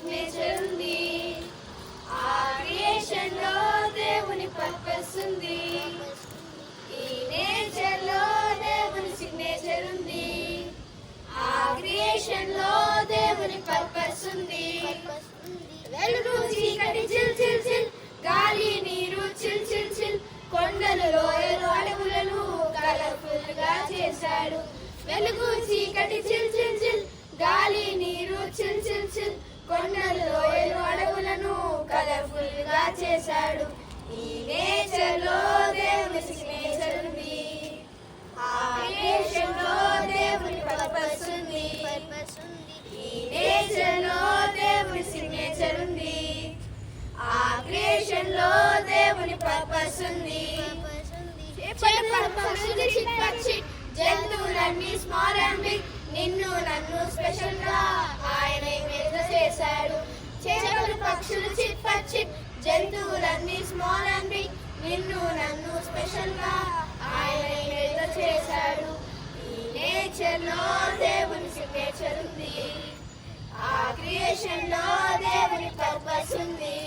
Signature ఉంది ఆ క్రియేషన్లో దేవుని పర్పస్ ఉంది ఈ నేచర్లో దేవుని సిగ్నేచర్ ఉంది ఆ క్రియేషన్లో దేవుని పర్పస్ ఉంది వెలుగు చీకటి చిల్ చిల్ చిల్ గాలి నీరు చిల్ చిల్ చిల్ కొండలు లోయలు అడవులను కలర్ఫుల్గా చేశాడు. వెలుగు చీకటి చిల్ చిల్ చిల్ గాలి నీరు చిల్ చిల్ చిల్ కొండలు లోయలు అడవులను కలర్ఫుల్గా చేశాడు. ఈ నేచర్లో దేవుని సిగ్నేచర్ ఉంది ఆ క్రియేషన్లో దేవుని పర్పస్ ఉంది ఈ నేచర్లో దేవుని సిగ్నేచర్ ఉంది ఆ క్రియేషన్లో దేవుని పర్పస్ ఉంది జంతువులన్నీ స్మాల్ అండ్ బిగ్ నిన్ను నన్ను స్పెషల్గా ఆయన ఏదో దేవుని సిగ్నేచర్ ఉంది. ఆ దేవుని పర్పస్ ఉంది.